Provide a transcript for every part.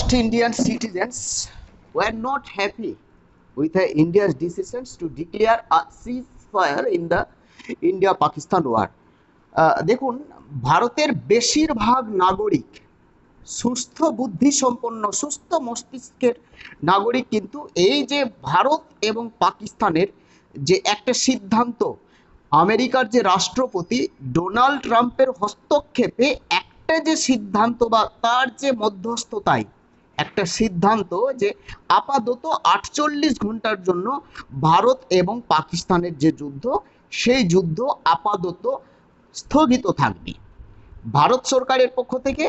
Most Indian citizens were not happy with uh, India's decisions to declare a ceasefire in the India-Pakistan war. আহ, দেখুন ভারতের বেশিরভাগ নাগরিক সুস্থ বুদ্ধি সম্পন্ন সুস্থ মস্তিষ্কের নাগরিক কিন্তু এই যে ভারত এবং পাকিস্তানের যে একটা সিদ্ধান্ত আমেরিকার যে রাষ্ট্রপতি ডোনাল্ড ট্রাম্পের হস্তক্ষেপে একটা যে সিদ্ধান্ত বা তার যে মধ্যস্থতায় একটা সিদ্ধান্ত যে আপাতত আটচল্লিশ ঘণ্টার জন্য ভারত এবং পাকিস্তানের যে যুদ্ধ, সেই যুদ্ধ আপাতত স্থগিত থাকবে। ভারত সরকারের পক্ষ থেকে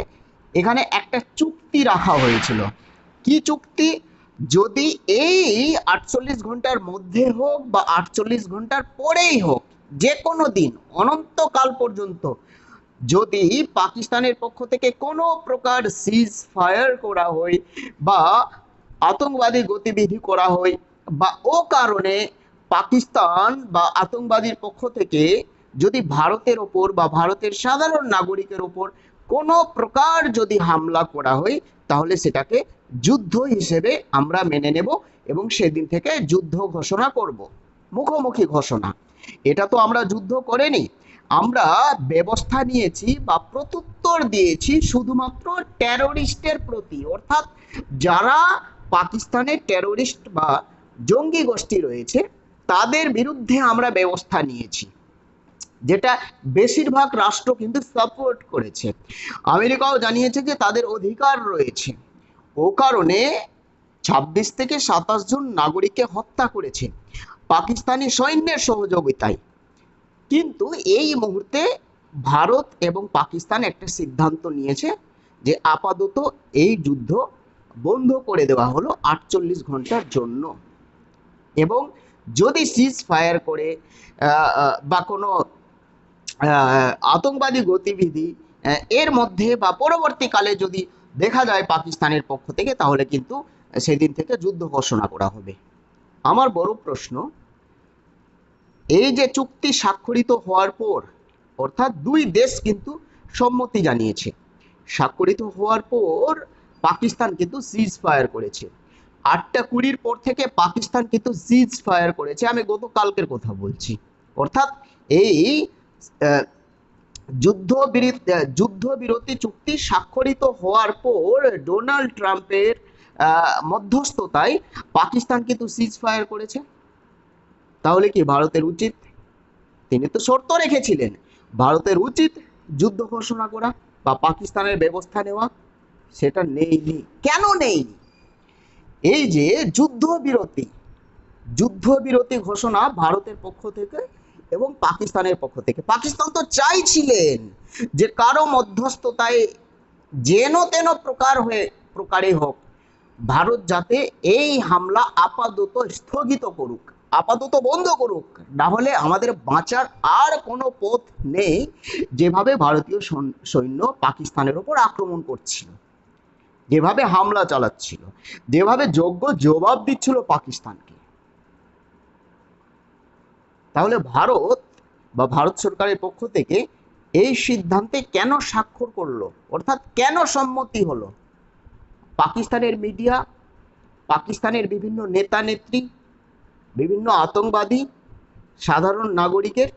এখানে একটা চুক্তি রাখা হয়েছিল। কি চুক্তি? যদি এই আটচল্লিশ ঘণ্টার মধ্যে হোক বা আটচল্লিশ ঘণ্টার পরেই হোক যে কোনো দিন, অনন্তকাল পর্যন্ত যদি পাকিস্তানের পক্ষ থেকে কোনো প্রকার সিজ ফায়ার করা হয় বা আতঙ্কবাদী গতিবিধি করা হয় বা ও কারণে পাকিস্তান বা আতঙ্কবাদীর পক্ষ থেকে যদি ভারতের ওপর বা ভারতের সাধারণ নাগরিকের ওপর কোনো প্রকার যদি হামলা করা হয়, তাহলে সেটাকে যুদ্ধ হিসেবে আমরা মেনে নেব এবং সেদিন থেকে যুদ্ধ ঘোষণা করব। মুখোমুখি ঘোষণা। এটা তো আমরা যুদ্ধ করিনি। আমরা ব্যবস্থা নিয়েছি বা প্রত্যুত্তর দিয়েছি শুধুমাত্র টেরোরিস্টের প্রতি। অর্থাৎ যারা পাকিস্তানের টেরোরিস্ট বা জঙ্গি গোষ্ঠী রয়েছে, তাদের বিরুদ্ধে আমরা ব্যবস্থা নিয়েছি। যেটা বেশিরভাগ রাষ্ট্র কিন্তু সাপোর্ট করেছে। আমেরিকাও জানিয়েছে যে তাদের অধিকার রয়েছে। ও কারণে ছাব্বিশ থেকে সাতাশ জন নাগরিককে হত্যা করেছে পাকিস্তানি সৈন্যের সহযোগিতায়। কিন্তু এই মুহূর্তে ভারত এবং পাকিস্তান একটা সিদ্ধান্ত নিয়েছে যে আপাতত এই যুদ্ধ বন্ধ করে দেওয়া হলো আটচল্লিশ ঘণ্টার জন্য। এবং যদি সিজ ফায়ার করে বা কোনো আতঙ্কবাদী গতিবিধি এর মধ্যে বা পরবর্তীকালে যদি দেখা যায় পাকিস্তানের পক্ষ থেকে, তাহলে কিন্তু সেদিন থেকে যুদ্ধ ঘোষণা করা হবে। আমার বড় প্রশ্ন এই যে চুক্তি স্বাক্ষরিত হওয়ার পর, অর্থাৎ দুই দেশ কিন্তু সম্মতি জানিয়েছে। স্বাক্ষরিত হওয়ার পর পাকিস্তান কিন্তু সিজ ফায়ার করেছে। আটটা কুড়ির পর থেকে পাকিস্তান কিন্তু সিজ ফায়ার করেছে। আমি গতকালকের কথা বলছি। অর্থাৎ এই যুদ্ধ বিরতি যুদ্ধ চুক্তি স্বাক্ষরিত হওয়ার পর ডোনাল্ড ট্রাম্পের মধ্যস্থতায় পাকিস্তান কিন্তু সিজ ফায়ার করেছে। তাহলে কি ভারতের উচিত? তিনি তো শর্ত রেখেছিলেন। ভারতের উচিত যুদ্ধ ঘোষণা করা বা পাকিস্তানের ব্যবস্থা নেওয়া। সেটা নেইনি কেন নেইনি এই যে যুদ্ধ বিরতি যুদ্ধ বিরতি ঘোষণা ভারতের পক্ষ থেকে এবং পাকিস্তানের পক্ষ থেকে। পাকিস্তান তো চাইছিলেন যে কারও মধ্যস্থতায় যেন তেন প্রকার হয়ে, প্রকারে হোক। ভারত যাতে এই হামলা আপাতত স্থগিত করুক। আপাতত বন্ধ করুক। না হলে আমাদের বাঁচার আর কোনো পথ নেই যেভাবে ভারতীয় সৈন- সৈন্য পাকিস্তানের ওপর আক্রমণ করছিল, যেভাবে হামলা চালাচ্ছিল, যেভাবে যোগ্য জবাব দিচ্ছিল পাকিস্তানকে। তাহলে ভারত বা ভারত সরকারের পক্ষ থেকে এই সিদ্ধান্তে কেন স্বাক্ষর করল? অর্থাৎ কেন সম্মতি হলো? পাকিস্তানের মিডিয়া, পাকিস্তানের বিভিন্ন নেতা নেত্রী বিভিন্ন আতঙ্কবাদী সাধারণ নাগরিকের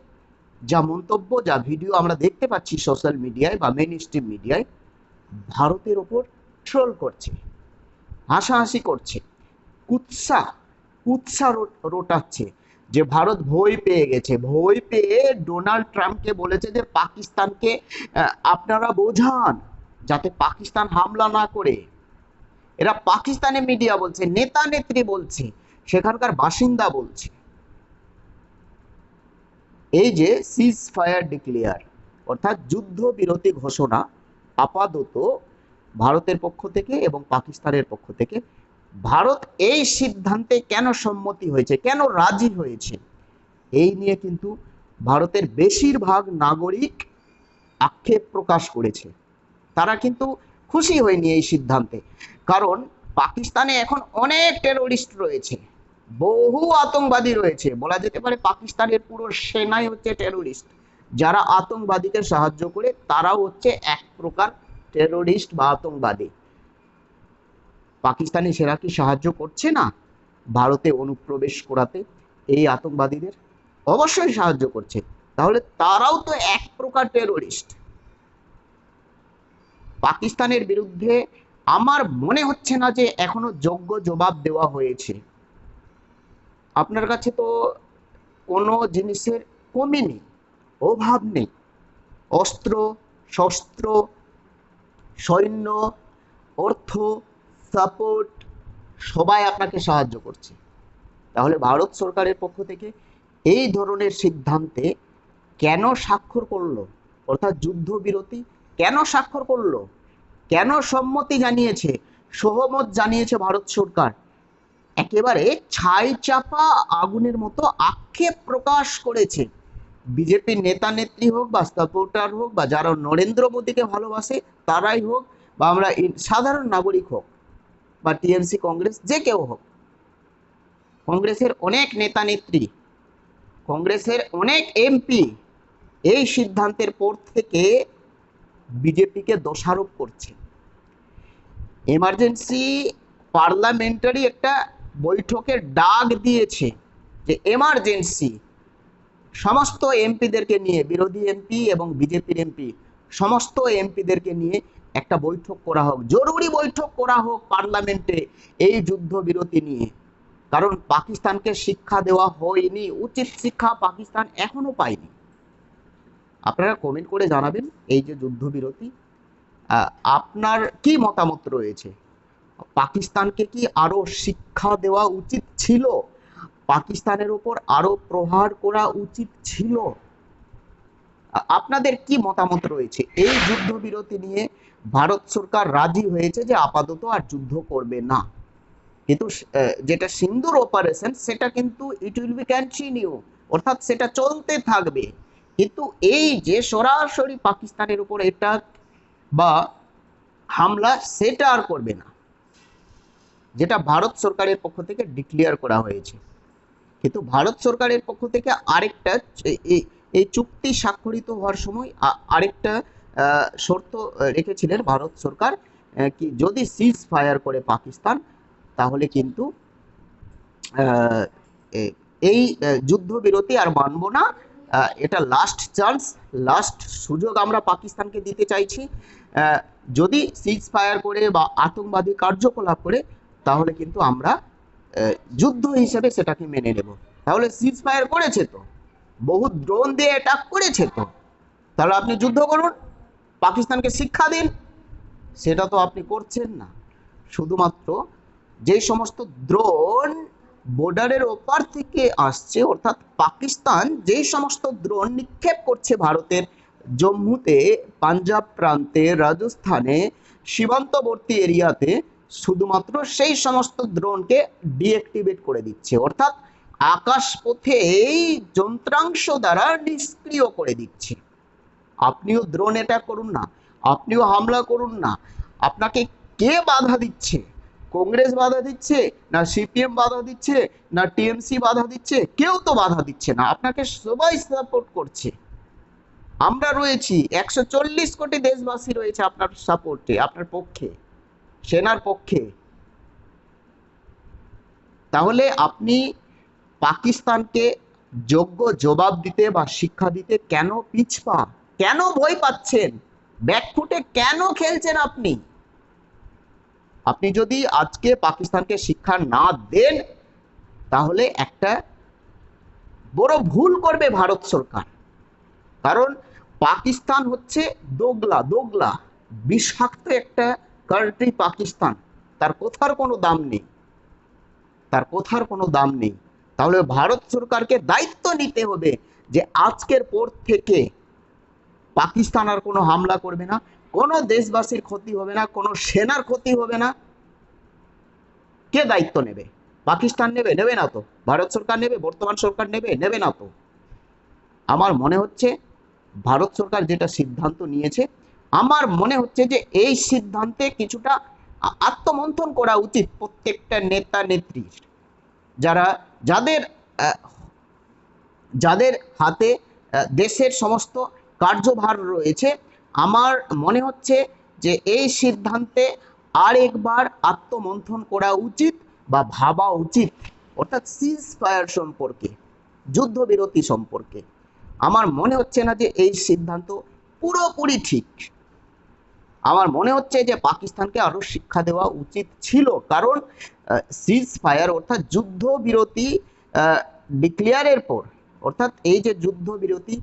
যা মন্তব্য, যা ভিডিও আমরা দেখতে পাচ্ছি সোশ্যাল মিডিয়ায় বা মেন স্ট্রিম মিডিয়ায়, ভারতের ওপর ট্রোল করছে, হাসাহাসি করছে, কুৎসা কুৎসা রোটাচ্ছে, যে ভারত ভয় পেয়ে গেছে, ভয় পেয়ে ডোনাল্ড ট্রাম্পকে বলেছে যে পাকিস্তানকে আপনারা বোঝান, যাতে পাকিস্তান হামলা না করে। এরা পাকিস্তানি মিডিয়া বলছে নেতা নেত্রী বলছে সেখানকার বাসিন্দা বলছে। এই যে সিজ ফায়ার ডিক্লেয়ার অর্থাৎ যুদ্ধ বিরতি ঘোষণা আপাতত ভারতের পক্ষ থেকে এবং পাকিস্তানের পক্ষ থেকে, ভারত এই সিদ্ধান্তে কেন সম্মতি হয়েছে, কেন রাজি হয়েছে, এই নিয়ে কিন্তু ভারতের বেশিরভাগ নাগরিক আক্ষেপ প্রকাশ করেছে। তারা কিন্তু খুশি হয়নি এই সিদ্ধান্তে। কারণ পাকিস্তানে এখন অনেক টেরোরিস্ট রয়েছে। বহু আতঙ্কবাদী রয়েছে। বলা যেতে পারে পাকিস্তানের পুরো সেনাই হচ্ছে টেরোরিস্ট যারা আতঙ্কবাদীকে সাহায্য করে, তারাও হচ্ছে এক প্রকার টেরোরিস্ট বা আতঙ্কবাদী। পাকিস্তানি সেরা কি সাহায্য করছে না ভারতে অনুপ্রবেশ করাতে? এই আতঙ্কবাদীদের অবশ্যই সাহায্য করছে। তাহলে তারাও তো এক প্রকার টেরোরিস্ট পাকিস্তানের বিরুদ্ধে আমার মনে হচ্ছে না যে এখনও যোগ্য জবাব দেওয়া হয়েছে। আপনার কাছে তো কোনো জিনিসের কমই নেই, অভাব নেই। অস্ত্র, শস্ত্র, সৈন্য, অর্থ, সাপোর্ট, সবাই আপনাকে সাহায্য করছে। তাহলে ভারত সরকারের পক্ষ থেকে এই ধরনের সিদ্ধান্তে কেন স্বাক্ষর করল? অর্থাৎ যুদ্ধবিরতি কেন স্বাক্ষর করল? কেন সম্মতি জানিয়েছে? সহমত জানিয়েছে ভারত সরকার? একেবারে ছাই চাপা আগুনের মতো আক্ষেপ প্রকাশ করেছে। বিজেপির নেতা নেত্রী হোক বা সাপোর্টার হোক বা যারা নরেন্দ্র মোদীকে ভালোবাসে, তারাই হোক বা আমরা সাধারণ নাগরিক হোক বা টিএমসি কংগ্রেস, যে কেউ হোক। কংগ্রেসের অনেক নেতা নেত্রী, কংগ্রেসের অনেক এমপি এই সিদ্ধান্তের পর থেকে বিজেপিকে দোষারোপ করছে। এমার্জেন্সি পার্লামেন্টারি একটা বৈঠকের ডাক দিয়েছে যে এমার্জেন্সি সমস্ত এমপিদেরকে নিয়ে, বিরোধী এমপি এবং বিজেপির এমপি, সমস্ত এমপিদেরকে নিয়ে একটা বৈঠক করা হোক। জরুরি বৈঠক করা হোক পার্লামেন্টে এই যুদ্ধবিরতি নিয়ে। কারণ পাকিস্তানকে শিক্ষা দেওয়া হয়নি, উচিত শিক্ষা পাকিস্তান এখনও পায়নি। আপনারা কমেন্ট করে জানাবেন এই যে যুদ্ধবিরতি। আপনার কি মতামত রয়েছে? পাকিস্তানকে কি আরও শিক্ষা দেওয়া উচিত ছিল? পাকিস্তানের উপর আরও প্রহার করা উচিত ছিল? আপনাদের কি মতামত রয়েছে? এই যুদ্ধবিরতি নিয়ে ভারত সরকার রাজি হয়েছে যে আপাতত আর যুদ্ধ করবে না। কিন্তু যেটা সিন্দুর অপারেশন সেটা কিন্তু ইট উইল বি কন্টিনিউ অর্থাৎ সেটা চলতে থাকবে। কিন্তু এই যে সরাসরি পাকিস্তানের উপর এটা বা হামলা, সেটা আর করবে না। যেটা ভারত সরকারের পক্ষ থেকে ডিক্লেয়ার করা হয়েছে। কিন্তু ভারত সরকারের পক্ষ থেকে আরেকটা এই- চুক্তি স্বাক্ষরিত হওয়ার সময় আরেকটা শর্ত রেখেছিলেন ভারত সরকার কি যদি সিজ ফায়ার করে পাকিস্তান, তাহলে কিন্তু এই যুদ্ধবিরতি আর মানব না এটা লাস্ট চান্স লাস্ট সুযোগ আমরা পাকিস্তানকে দিতে চাইছি। যদি সিজ ফায়ার করে বা আতঙ্কবাদী কার্যকলাপ করে তাহলে কিন্তু আমরা যুদ্ধ হিসেবে সেটাকে মেনে নেব। তাহলে সিজ ফায়ার করেছে তো। বহু ড্রোন দিয়ে অ্যাটাক করেছে তো। তাহলে আপনি যুদ্ধ করুন, পাকিস্তানকে শিক্ষা দিন। সেটা তো আপনি করছেন না। শুধুমাত্র যে সমস্ত ড্রোন বর্ডারের ওপার থেকে আসছে, অর্থাৎ পাকিস্তান যেই সমস্ত ড্রোন নিক্ষেপ করছে ভারতের জম্মুতে, পাঞ্জাব প্রান্তে, রাজস্থানে, সীমান্তবর্তী এরিয়াতে শুধুমাত্র সেই সমস্ত ড্রোনকে ডিঅ্যাক্টিভেট করে দিচ্ছে। অর্থাৎ আকাশপথে এই যন্ত্রাংশ দ্বারা নিষ্ক্রিয় করে দিচ্ছে। আপনিও ড্রোন এটা করুন না, আপনিও হামলা করুন না। আপনাকে কে বাধা দিচ্ছে? কংগ্রেস বাধা দিচ্ছে না সিপিএম বাধা দিচ্ছে না টিএমসি বাধা দিচ্ছে? কেউ তো বাধা দিচ্ছে না, আপনাকে সবাই সাপোর্ট করছে। আমরা রয়েছি, একশো চল্লিশ কোটি দেশবাসী রয়েছে আপনার সাপোর্টে আপনার পক্ষে। সেনার পক্ষে। তাহলে আপনি পাকিস্তানকে যোগ্য জবাব দিতে বা শিক্ষা দিতে কেন পিছপা? কেন ভয় পাচ্ছেন? ব্যাকফুটে কেন খেলছেন আপনি? আপনি যদি আজকে পাকিস্তানকে শিক্ষা না দেন, তাহলে একটা বড় ভুল করবে ভারত সরকার। কারণ পাকিস্তান হচ্ছে দোগলা দোগলা, বিষাক্ত একটা কান্ট্রি পাকিস্তান, তার কোথার কোনো দাম নেই। তার কোথার কোনো দাম নেই। তাহলে ভারত সরকারকে দায়িত্ব নিতে হবে যে আজকের পর থেকে পাকিস্তান আর কোনো হামলা করবে না, কোনো দেশবাসীর ক্ষতি হবে না, কোনো সেনার ক্ষতি হবে না। কে দায়িত্ব নেবে? পাকিস্তান নেবে? নেবে না তো। ভারত সরকার নেবে? বর্তমান সরকার নেবে? নেবে না তো। আমার মনে হচ্ছে ভারত সরকার যেটা সিদ্ধান্ত নিয়েছে আমার মনে হচ্ছে যে এই সিদ্ধান্তে কিছুটা আত্মমন্থন করা উচিত প্রত্যেকটা নেতা নেত্রীর। যারা, যাদের যাদের হাতে দেশের সমস্ত কার্যভার রয়েছে, আমার মনে হচ্ছে যে এই সিদ্ধান্তে আর একবার আত্মমন্থন করা উচিত বা ভাবা উচিত, অর্থাৎ সিজ ফায়ার সম্পর্কে, যুদ্ধবিরতি সম্পর্কে। আমার মনে হচ্ছে না যে এই সিদ্ধান্ত পুরোপুরি ঠিক। আমার মনে হচ্ছে যে পাকিস্তানকে আরও শিক্ষা দেওয়া উচিত ছিল। কারণ সিজ ফায়ার অর্থাৎ যুদ্ধবিরতি ডিক্লেয়ারের পর, অর্থাৎ এই যে যুদ্ধবিরতি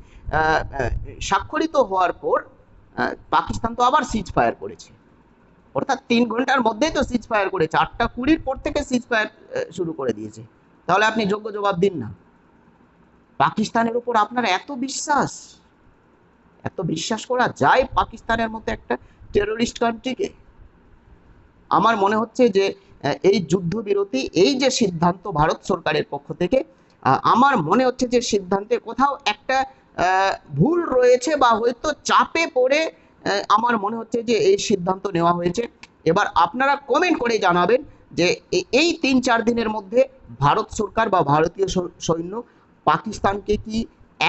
স্বাক্ষরিত হওয়ার পর পাকিস্তান তো আবার সিজ ফায়ার করেছে। অর্থাৎ তিন ঘণ্টার মধ্যেই তো সিজ ফায়ার করেছে। আটটা কুড়ির পর থেকে সিজ ফায়ার শুরু করে দিয়েছে। তাহলে আপনি যোগ্য জবাব দিন না। পাকিস্তানের উপর আপনার এত বিশ্বাস এত বিশ্বাস করা যায় পাকিস্তানের মতো একটা টেরোরিস্ট কান্ট্রিকে আমার মনে হচ্ছে যে এই যুদ্ধবিরতি, এই যে সিদ্ধান্ত ভারত সরকারের পক্ষ থেকে আমার মনে হচ্ছে যে সিদ্ধান্তে কোথাও একটা ভুল রয়েছে বা হয়তো চাপে পড়ে আমার মনে হচ্ছে যে এই সিদ্ধান্ত নেওয়া হয়েছে। এবার আপনারা কমেন্ট করে জানাবেন যে এই তিন চার দিনের মধ্যে ভারত সরকার বা ভারতীয় সৈন্য পাকিস্তানকে কি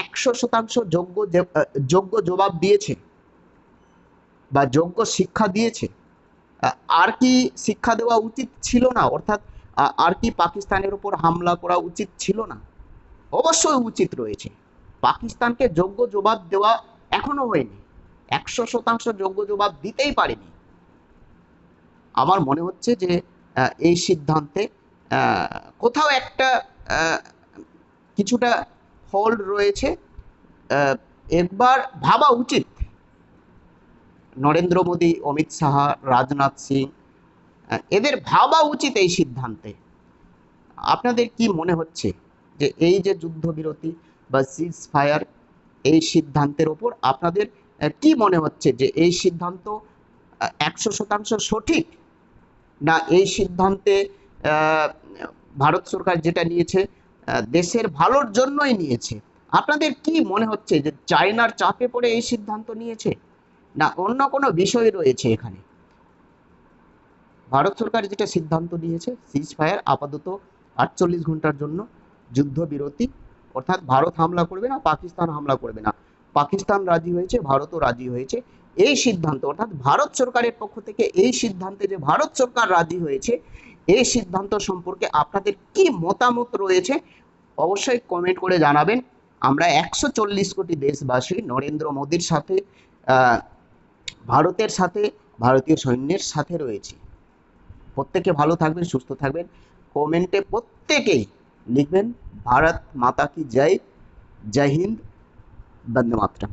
একশো শতাংশ যোগ্য যোগ্য জবাব দিয়েছে? বা যোগ্য শিক্ষা দিয়েছে আর কি শিক্ষা দেওয়া উচিত ছিল না? অর্থাৎ আর কি পাকিস্তানের উপর হামলা করা উচিত ছিল না? অবশ্যই উচিত রয়েছে। পাকিস্তানকে যোগ্য জবাব দেওয়া এখনও হয়নি। একশো শতাংশ যোগ্য জবাব দিতেই পারেনি। আমার মনে হচ্ছে যে এই সিদ্ধান্তে কোথাও একটা কিছুটা হোল্ড রয়েছে। একবার ভাবা উচিত। নরেন্দ্র মোদী, অমিত শাহ, রাজনাথ সিং এদের ভাবা উচিত এই সিদ্ধান্তে। আপনাদের কি মনে হচ্ছে যে এই যে যুদ্ধবিরতি বা সিজ ফায়ার এই সিদ্ধান্তের ওপর আপনাদের কি মনে হচ্ছে যে এই সিদ্ধান্ত একশো শতাংশ সঠিক? না এই সিদ্ধান্তে ভারত সরকার যেটা নিয়েছে দেশের ভালোর জন্যই নিয়েছে? আপনাদের কি মনে হচ্ছে যে চায়নার চাপে পড়ে এই সিদ্ধান্ত নিয়েছে? না, অন্য কোনো বিষয় রয়েছে এখানে। ভারত সরকার যেটা সিদ্ধান্ত নিয়েছে সিজ ফায়ার আপাতত আটচল্লিশ ঘণ্টার জন্য যুদ্ধবিরতি, অর্থাৎ ভারত হামলা করবে না, পাকিস্তান হামলা করবে না। পাকিস্তান রাজি হয়েছে, ভারতও রাজি হয়েছে। এই সিদ্ধান্ত, অর্থাৎ ভারত সরকারের পক্ষ থেকে এই সিদ্ধান্তে যে ভারত সরকার রাজি হয়েছে, এই সিদ্ধান্ত সম্পর্কে আপনাদের কি মতামত রয়েছে, অবশ্যই কমেন্ট করে জানাবেন। আমরা একশো চল্লিশ কোটি দেশবাসী নরেন্দ্র মোদীর সাথে ভারতের সাথে, ভারতীয় সৈন্যের সাথে রয়েছে। প্রত্যেকে ভালো থাকবেন, সুস্থ থাকবেন। কমেন্টে প্রত্যেকেই লিখবেন, ভারত মাতা কি জয়? জয় হিন্দ, বন্দে মাতরম।